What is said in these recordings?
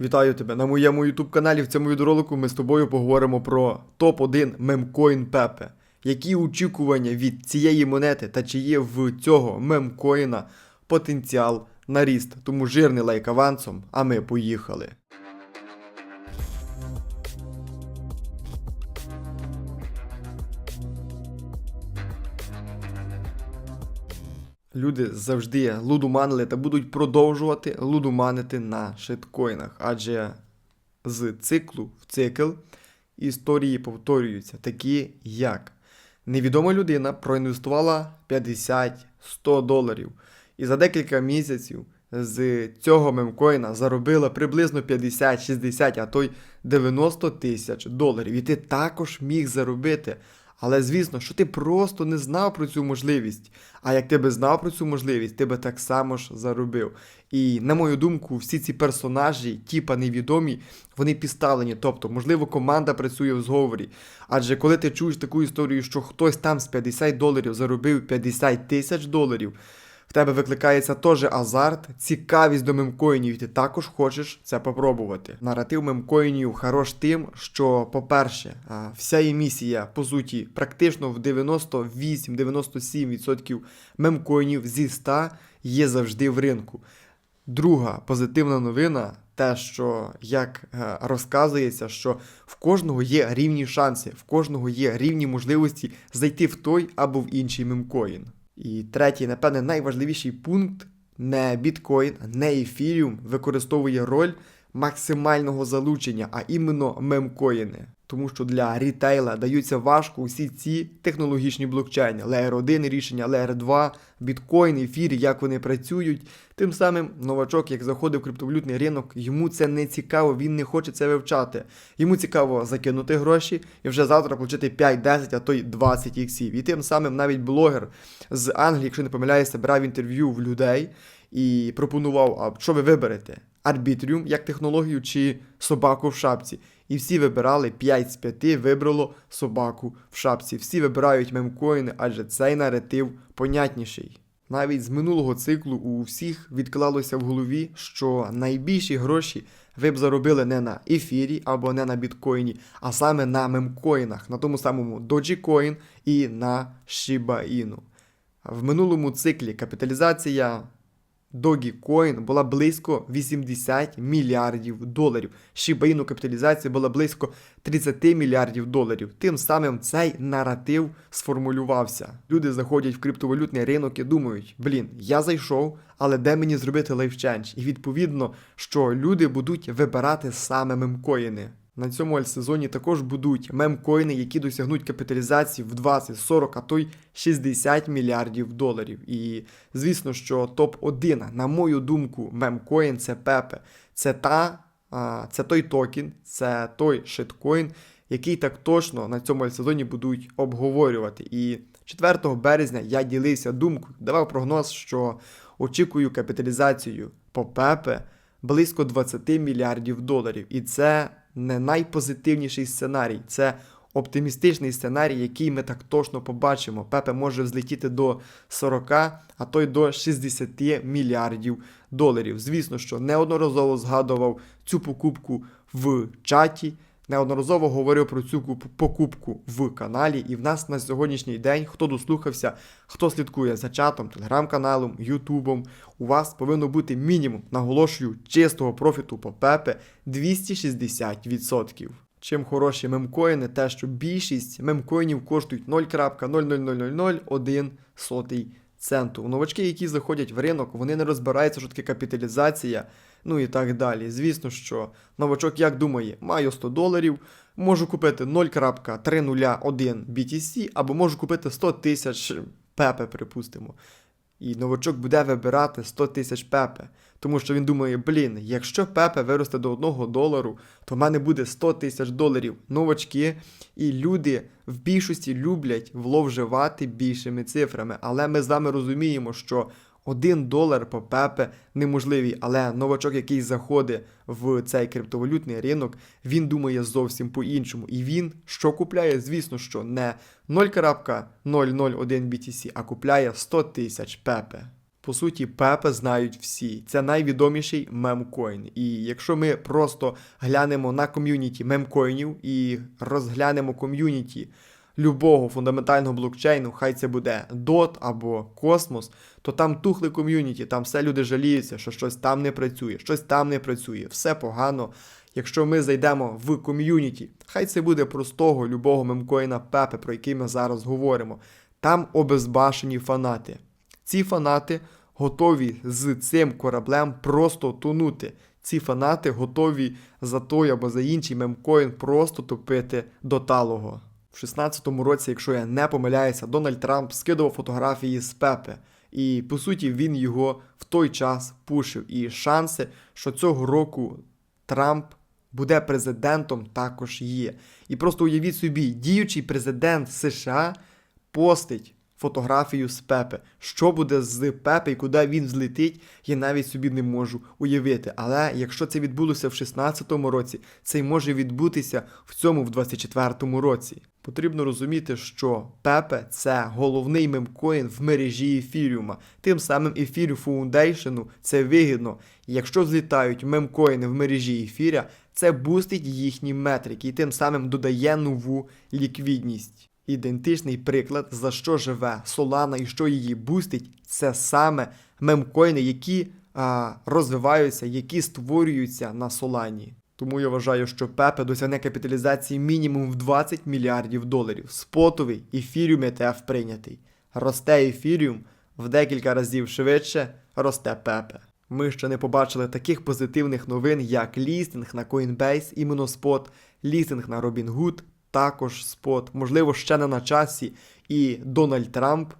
Вітаю тебе на моєму YouTube каналі. В цьому відеоролику ми з тобою поговоримо про топ-1 мемкоін Пепе. Які очікування від цієї монети та чи є в цього мемкоїна потенціал на ріст? Тому жирний лайк авансом, а ми поїхали. Люди завжди лудуманили та будуть продовжувати лудуманити на шиткоїнах, адже з циклу в цикл історії повторюються, такі як невідома людина проінвестувала 50-100 доларів і за декілька місяців з цього мемкоїна заробила приблизно 50, 60, а то й 90 тисяч доларів. І ти також міг заробити. Але звісно, що ти просто не знав про цю можливість. А як ти би знав про цю можливість, ти би так само ж заробив. І на мою думку, всі ці персонажі, тіпа невідомі, вони підставлені. Тобто, можливо, команда працює в зговорі. Адже коли ти чуєш таку історію, що хтось там з 50 доларів заробив 50 тисяч доларів. В тебе викликається теж азарт, цікавість до мемкоїнів, і ти також хочеш це попробувати. Наратив мемкоїнів хорош тим, що, по-перше, вся емісія, по суті, практично в 98-97% мемкоїнів зі 100 є завжди в ринку. Друга позитивна новина. Те, що як е, розказується, що в кожного є рівні шанси, в кожного є рівні можливості зайти в той або в інший мемкоїн. І третій, напевне, найважливіший пункт не біткоін, не ефіріум використовує роль максимального залучення, а іменно мемкоїни. Тому що для рітейла даються важко усі ці технологічні блокчейни, Layer 1 рішення, Layer 2, біткоін, ефір, як вони працюють. Тим самим новачок, як заходить в криптовалютний ринок, йому це не цікаво, він не хоче це вивчати. Йому цікаво закинути гроші і вже завтра отримати 5, 10, а то й 20 іксів. І тим самим навіть блогер з Англії, якщо не помиляюся, брав інтерв'ю в людей і пропонував, а що ви виберете? Арбітріум як технологію чи собаку в шапці. І всі вибирали 5 з 5 вибрало собаку в шапці. Всі вибирають мемкоїни, адже цей наратив понятніший. Навіть з минулого циклу у всіх відклалося в голові, що найбільші гроші ви б заробили не на ефірі або не на біткоїні, а саме на мемкоїнах, на тому самому Dogecoin і на Shiba Inu. В минулому циклі капіталізація Dogecoin була близько 80 мільярдів доларів. Inu капіталізація була близько 30 мільярдів доларів. Тим самим цей наратив сформулювався. Люди заходять в криптовалютний ринок і думають: блін, я зайшов, але де мені зробити лайфченж? І відповідно, що люди будуть вибирати саме мемкоїни. На цьому альсезоні також будуть мемкоїни, які досягнуть капіталізації в 20, 40, а то й 60 мільярдів доларів. І звісно, що топ-1, на мою думку, мемкоін це Пепе. Це та, це той токен, це той шиткоін, який так точно на цьому альсезоні будуть обговорювати. І 4 березня я ділився думкою, давав прогноз, що очікую капіталізацію по Пепе близько 20 мільярдів доларів. І це не найпозитивніший сценарій, це оптимістичний сценарій, який ми так точно побачимо. Пепе може взлетіти до 40, а то й до 60 мільярдів доларів. Звісно, що неодноразово згадував цю покупку в чаті. Неодноразово говорив про цю покупку в каналі, і в нас на сьогоднішній день, хто дослухався, хто слідкує за чатом, телеграм-каналом, Ютубом, у вас повинно бути мінімум, наголошую, чистого профіту по Пепе 260%. Чим хороші мемкоїни, те, що більшість мемкоїнів коштують 0.00001 центу. Новачки, які заходять в ринок, вони не розбираються, що таке капіталізація, ну і так далі. Звісно, що новачок як думає, маю 100 доларів, можу купити 0.301 BTC, або можу купити 100 тисяч пепе, припустимо. І новачок буде вибирати 100 тисяч пепе. Тому що він думає, блін, якщо пепе виросте до 1 долару, то в мене буде 100 тисяч доларів. Новачки і люди в більшості люблять вловживати більшими цифрами. Але ми з вами розуміємо, що 1 долар по пепе неможливий. Але новачок, який заходить в цей криптовалютний ринок, він думає зовсім по-іншому. І він що купляє? Звісно, що не 0.001 BTC, а купляє 100 тисяч пепе. По суті, Пепе знають всі. Це найвідоміший мемкоін. І якщо ми просто глянемо на ком'юніті мемкоїнів і розглянемо ком'юніті любого фундаментального блокчейну, хай це буде DOT або Космос, то там тухли ком'юніті, там все люди жаліються, що щось там не працює, щось там не працює, все погано. Якщо ми зайдемо в ком'юніті, хай це буде простого любого мемкоїна Пепе, про який ми зараз говоримо. Там обезбашені фанати. Ці фанати готові з цим кораблем просто тонути. Ці фанати готові за той або за інший мемкоін просто топити до талого. В 16-му році, якщо я не помиляюся, Дональд Трамп скидував фотографії з Пепе. І по суті він його в той час пушив. І шанси, що цього року Трамп буде президентом, також є. І просто уявіть собі, діючий президент США постить фотографію з Пепе. Що буде з Пепе і куди він злетить, я навіть собі не можу уявити. Але якщо це відбулося в 16-му році, це й може відбутися в цьому в 24-му році. Потрібно розуміти, що Пепе це головний мемкоін в мережі ефіріума. Тим самим ефірю Фундейшену це вигідно. Якщо злітають мемкоїни в мережі ефіря, це бустить їхні метрики і тим самим додає нову ліквідність. Ідентичний приклад, за що живе Solana і що її бустить, це саме мемкоїни, які а, розвиваються, які створюються на Солані. Тому я вважаю, що Пепе досягне капіталізації мінімум в 20 мільярдів доларів. Спотовий ефіріум ETF прийнятий. Росте ефіріум в декілька разів швидше, росте Пепе. Ми ще не побачили таких позитивних новин, як лістинг на Coinbase, іменно спот, лістинг на Robinhood, також спот, можливо, ще не на часі. І Дональд Трамп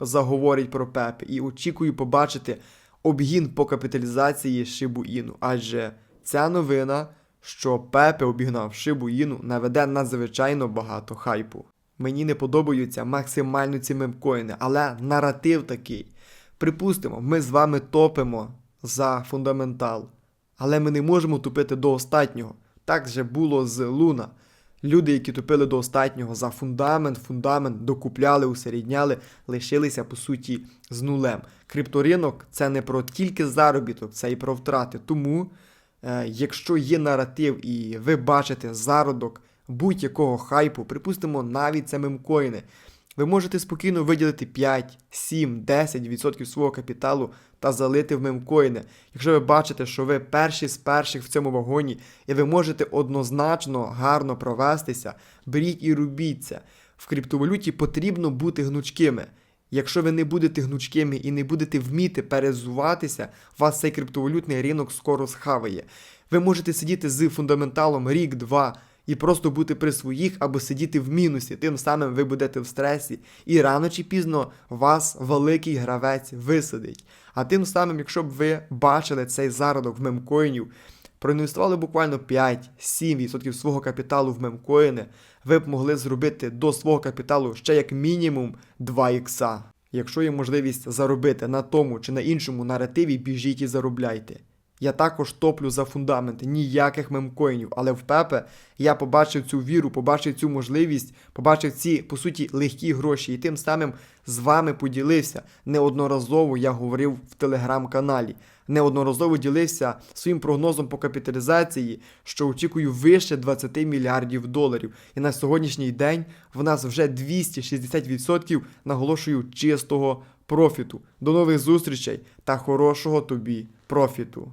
заговорить про Пепе. І очікую побачити обгін по капіталізації Шибуїну. Адже ця новина, що Пепе обігнав Шибуїну, наведе надзвичайно багато хайпу. Мені не подобаються максимально ці мемкоїни, але наратив такий. Припустимо, ми з вами топимо за фундаментал, але ми не можемо тупити до останнього. Так же було з Луна. Люди, які тупили до останнього за фундамент, фундамент докупляли, усерідняли, лишилися по суті з нулем. Крипторинок це не про тільки заробіток, це і про втрати. Тому, е, якщо є наратив і ви бачите зародок будь-якого хайпу, припустимо, навіть це мемкоїни, ви можете спокійно виділити 5, 7, 10% свого капіталу та залити в мемкоїни. Якщо ви бачите, що ви перші з перших в цьому вагоні, і ви можете однозначно гарно провестися, беріть і робіть це. В криптовалюті потрібно бути гнучкими. Якщо ви не будете гнучкими і не будете вміти перезуватися, вас цей криптовалютний ринок скоро схаває. Ви можете сидіти з фундаменталом рік-два і просто бути при своїх або сидіти в мінусі. Тим самим ви будете в стресі, і рано чи пізно вас великий гравець висадить. А тим самим, якщо б ви бачили цей зародок в мемкоїнів, проінвестували буквально 5-7% свого капіталу в мемкоїни, ви б могли зробити до свого капіталу ще як мінімум 2 ікса. Якщо є можливість заробити на тому чи на іншому наративі, біжіть і заробляйте. Я також топлю за фундамент, ніяких мемкоїнів, але в Пепе я побачив цю віру, побачив цю можливість, побачив ці, по суті, легкі гроші, і тим самим з вами поділився. Неодноразово я говорив в телеграм-каналі. Неодноразово ділився своїм прогнозом по капіталізації, що очікую вище 20 мільярдів доларів. І на сьогоднішній день в нас вже 260% наголошую чистого профіту. До нових зустрічей та хорошого тобі профіту.